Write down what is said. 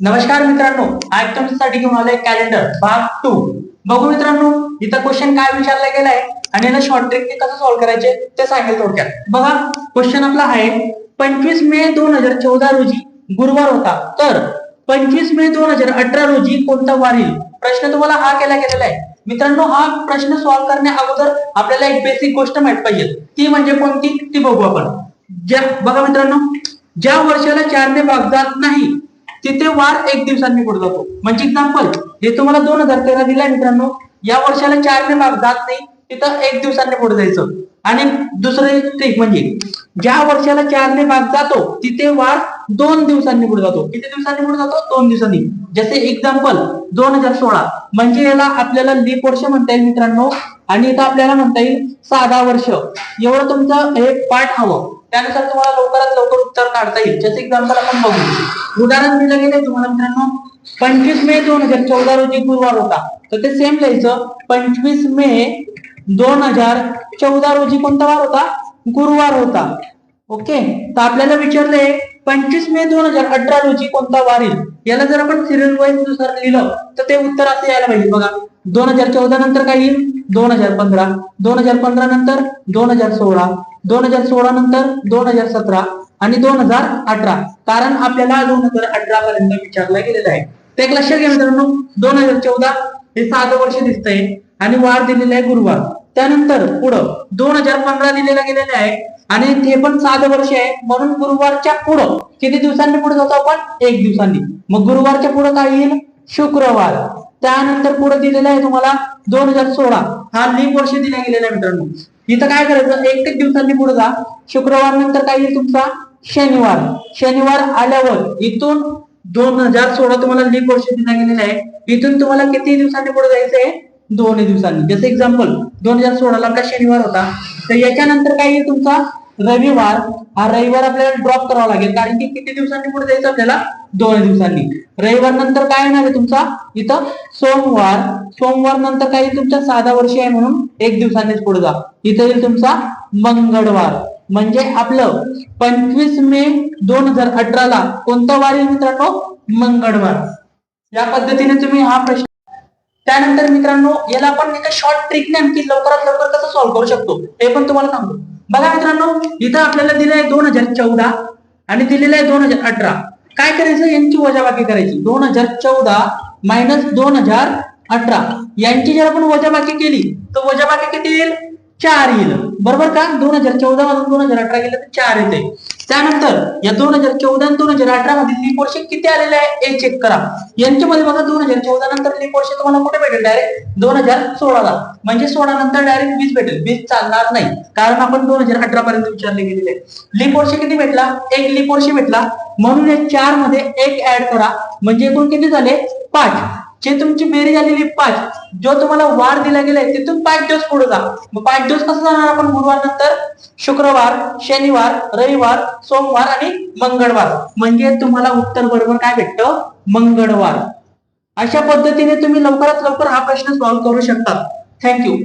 नमस्कार मित्रांनो आज तुमच्यासाठी घेऊन आलोय कॅलेंडर भाग टू बघू मित्रांनो इथं क्वेश्चन काय विचारला गेलाय आणि याला शॉर्ट ट्रिकने कसं सॉल्व्ह करायचे ते सांगेल थोडक्यात. बघा क्वेश्चन आपला आहे पंचवीस मे दोन हजार चौदा रोजी गुरुवार होता. तर पंचवीस मे दोन हजार अठरा रोजी कोणता वार येईल? प्रश्न तुम्हाला हा केला गेलेला आहे. मित्रांनो हा प्रश्न सॉल्व्ह करण्या अगोदर आपल्याला एक बेसिक गोष्ट माहीत पाहिजे. ती म्हणजे कोणती? ती बघू आपण. ज्या बघा मित्रांनो ज्या वर्षाला चारने भाग जात नाही तिथे वार एक दिवसांनी पुढे जातो. म्हणजे एक्झाम्पल हे तुम्हाला दोन हजार तेरा दिलाय मित्रांनो. या वर्षाला चारने मार्क जात नाही तिथं एक दिवसांनी पुढे जायचं. आणि दुसरं ट्रिक म्हणजे ज्या वर्षाला चारने मार्क जातो तिथे वार दोन दिवसांनी पुढे जातो. किती दिवसांनी पुढे जातो? दोन दिवसांनी. जसे एक्झाम्पल दोन हजार सोळा. म्हणजे याला आपल्याला लीप वर्ष म्हणता येईल मित्रांनो. आणि इथं आपल्याला म्हणता येईल साधा वर्ष. एवढं तुमचं हे पाठ हवं. त्यानुसार तुम्हाला लवकरात लवकर उत्तर काढता येईल. जसे एक्झाम्पल आपण बघू. उदाहरण दिलं गेलं तुम्हाला मित्रांनो. पंचवीस मे दोन हजार चौदा रोजी गुरुवार होता. तर ते सेम लिहायचं. पंचवीस मे दोन हजार चौदा रोजी कोणता वार होता? गुरुवार होता. ओके तर आपल्याला विचारलंय पंचवीस मे दोन हजार अठरा रोजी कोणता वार येईल याला जर आपण सिरियल वाईजनुसार लिहिलं तर ते उत्तर असं यायला पाहिजे बघा दोन हजार चौदा नंतर काय येईल दोन हजार पंधरा दोन हजार पंधरा नंतर दोन हजार सोळा दोन हजार सोळा नंतर दोन हजार सतरा आणि दोन हजार अठरा कारण आपल्याला दोन हजार अठरा पर्यंत विचारला गेलेला आहे ते एक लक्षात घ्या मित्रांनो दोन हजार चौदा हे सात वर्ष दिसतंय आणि वार दिलेला आहे गुरुवार त्यानंतर पुढं दोन हजार पंधरा दिलेला गेलेला आहे आणि ते पण सात वर्ष आहे. म्हणून गुरुवारच्या पुढं किती दिवसांनी पुढे जातो आपण? एक दिवसांनी. मग गुरुवारच्या पुढे काय येईल? शुक्रवार. त्यानंतर पुढे दिलेला आहे तुम्हाला दोन हजार सोळा. हा लीप वर्ष दिला गेलेला आहे मित्रांनो. इथं काय करायचं? एक एक दिवसांनी पुढे जा. शुक्रवार नंतर काय येईल तुमचा? शनिवार. शनिवार आल्यावर इथून दोन हजार सोळा तुम्हाला लीप वर्ष दिला गेलेला आहे इथून तुम्हाला किती दिवसांनी पुढे जायचं आहे? दोन्ही दिवसांनी. जसं एक्झाम्पल दोन हजार सोळाला आपला शनिवार होता? तर याच्यानंतर काय येईल तुमचा? रविवार. हा रविवार आपल्याला ड्रॉप करावा लागेल. कारण की किती दिवसांनी पुढे जायचं आपल्याला? दोन दिवसांनी. रविवार नंतर काय येणार आहे तुमचा? इथं सोमवार. सोमवार नंतर काय येईल साधा वर्षी आहे म्हणून एक दिवसांनीच पुढे जा. इथं येईल तुमचा मंगळवार. म्हणजे आपलं पंचवीस मे दोन हजार अठराला कोणता वार येईल मित्रांनो? मंगळवार. या पद्धतीने तुम्ही हा प्रश्न त्यानंतर मित्रांनो याला आपण एका शॉर्ट ट्रिकने आणखी लवकरात लवकर कसं सॉल्व्ह करू शकतो? हे पण तुम्हाला सांगतो. बघा मित्रांनो इथं आपल्याला दिलं आहे दोन हजार चौदा आणि दिलेलं आहे दोन हजार अठरा. काय करायचं? यांची वजाबाकी करायची. दोन हजार चौदा मायनस दोन हजार अठरा. यांची जर आपण वजाबाकी केली तर वजाबाकी किती येईल? चार येईल. बरोबर का? दोन हजार चौदा मधून दोन हजार अठरा गेलं तर चार येते. त्यानंतर या दोन हजार चौदा आणि दोन हजार अठरा मध्ये लीप वर्ष किती आलेले आहे? हे चेक करा. यांच्यामध्ये बघा दोन हजार चौदा नंतर लीप वर्ष तुम्हाला कुठे भेटेल? डायरेक्ट दोन हजार सोळाला. म्हणजे सोळा नंतर डायरेक्ट वीस भेटेल. वीस चालणार नाही. कारण आपण दोन हजार अठरा पर्यंत विचारले गेलेले लीप वर्ष किती भेटला? एक लीप वर्ष भेटला. म्हणून या चारमध्ये एक ऍड करा. म्हणजे एकूण किती झाले? पाच. जे तुमची बेरी आलेली पाच जो तुम्हाला वार दिला गेलाय तिथून पाच दिवस पुढे जा. मग पाच दिवस कसं जाणार आपण गुरुवार नंतर शुक्रवार शनिवार रविवार सोमवार आणि मंगळवार. म्हणजे तुम्हाला उत्तर बरोबर काय भेटतं? मंगळवार. अशा पद्धतीने तुम्ही लवकरात लवकर हा प्रश्न सॉल्व्ह करू शकता. थँक्यू